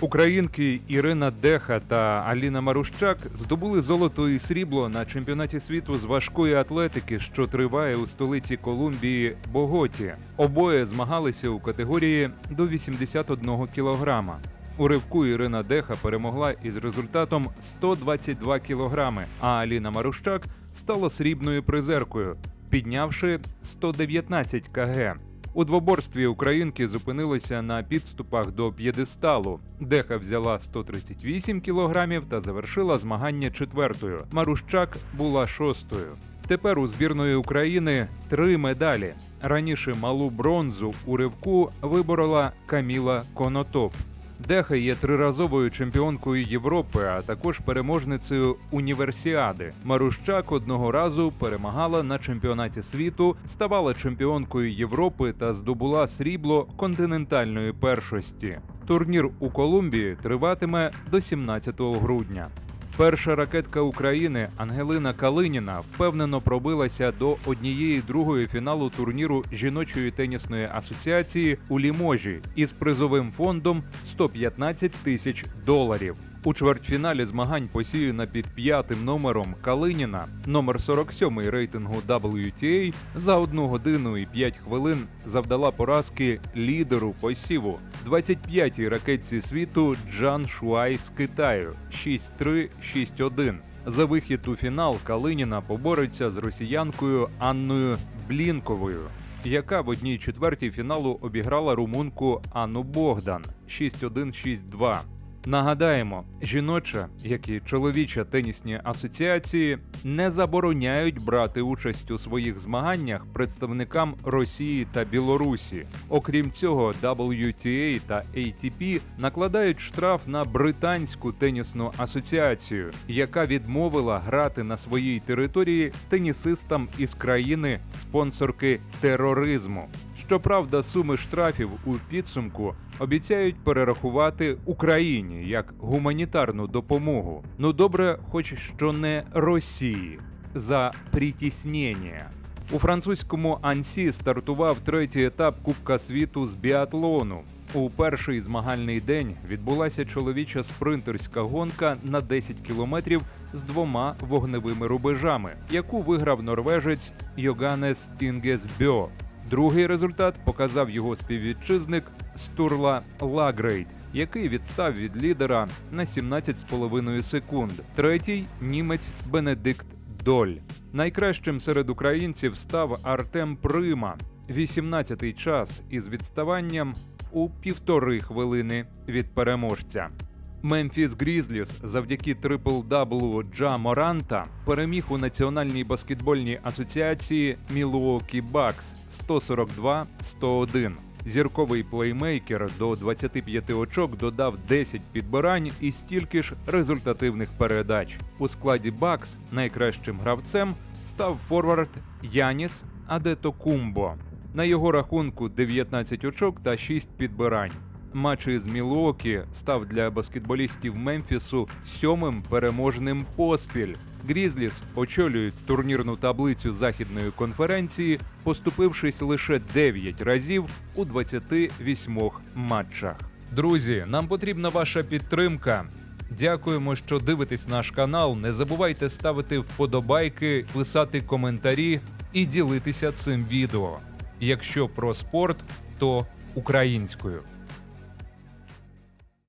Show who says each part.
Speaker 1: Українки Ірина Деха та Аліна Марущак здобули золото і срібло на чемпіонаті світу з важкої атлетики, що триває у столиці Колумбії Боготі. Обоє змагалися у категорії до 81 кілограма. У ривку Ірина Деха перемогла із результатом 122 кілограми, а Аліна Марущак стала срібною призеркою, піднявши 119 кг. У двоборстві українки зупинилися на підступах до п'єдесталу. Деха взяла 138 кілограмів та завершила змагання четвертою. Марущак була шостою. Тепер у збірної України три медалі. Раніше малу бронзу у ривку виборола Каміла Конотоп. Деха є триразовою чемпіонкою Європи, а також переможницею універсіади. Марущак одного разу перемагала на чемпіонаті світу, ставала чемпіонкою Європи та здобула срібло континентальної першості. Турнір у Колумбії триватиме до 17 грудня. Перша ракетка України Ангелина Калиніна впевнено пробилася до однієї другої фіналу турніру жіночої тенісної асоціації у Ліможі із призовим фондом 115 тисяч доларів. У чвертьфіналі змагань посіяна під п'ятим номером Калиніна, номер 47 рейтингу WTA, за 1 годину і 5 хвилин завдала поразки лідеру посіву 25-й ракетці світу Джан Шуай з Китаю 6-3-6-1. За вихід у фінал Калиніна побореться з росіянкою Анною Блінковою, яка в одній четвертій фіналу обіграла румунку Анну Богдан 6-1-6-2. Нагадаємо, жіноча, як і чоловіча тенісні асоціації не забороняють брати участь у своїх змаганнях представникам Росії та Білорусі. Окрім цього, WTA та ATP накладають штраф на британську тенісну асоціацію, яка відмовила грати на своїй території тенісистам із країни спонсорки тероризму. Щоправда, суми штрафів у підсумку обіцяють перерахувати Україні як гуманітарну допомогу. Ну добре, хоч що не Росії за притіснення. У французькому Ансі стартував третій етап Кубка світу з біатлону. У перший змагальний день відбулася чоловіча спринтерська гонка на 10 кілометрів з двома вогневими рубежами, яку виграв норвежець Йоганнес Тінгесбьо. Другий результат показав його співвітчизник Стурла Лагрейд, який відстав від лідера на 17,5 секунд. Третій німець Бенедикт Доль. Найкращим серед українців став Артем Прима, 18-й час із відставанням у півтори хвилини від переможця. Мемфіс Грізліс завдяки трипл-даблу Джа Моранта переміг у Національній баскетбольній асоціації Мілуокі Бакс 142-101. Зірковий плеймейкер до 25 очок додав 10 підбирань і стільки ж результативних передач. У складі Бакс найкращим гравцем став форвард Яніс Адетокумбо. На його рахунку 19 очок та 6 підбирань. Матч із Мілуокі став для баскетболістів Мемфісу сьомим переможним поспіль. Грізліс очолюють турнірну таблицю західної конференції, поступившись лише 9 разів у 28 матчах. Друзі, нам потрібна ваша підтримка. Дякуємо, що дивитесь наш канал. Не забувайте ставити вподобайки, писати коментарі і ділитися цим відео. Якщо про спорт, то українською.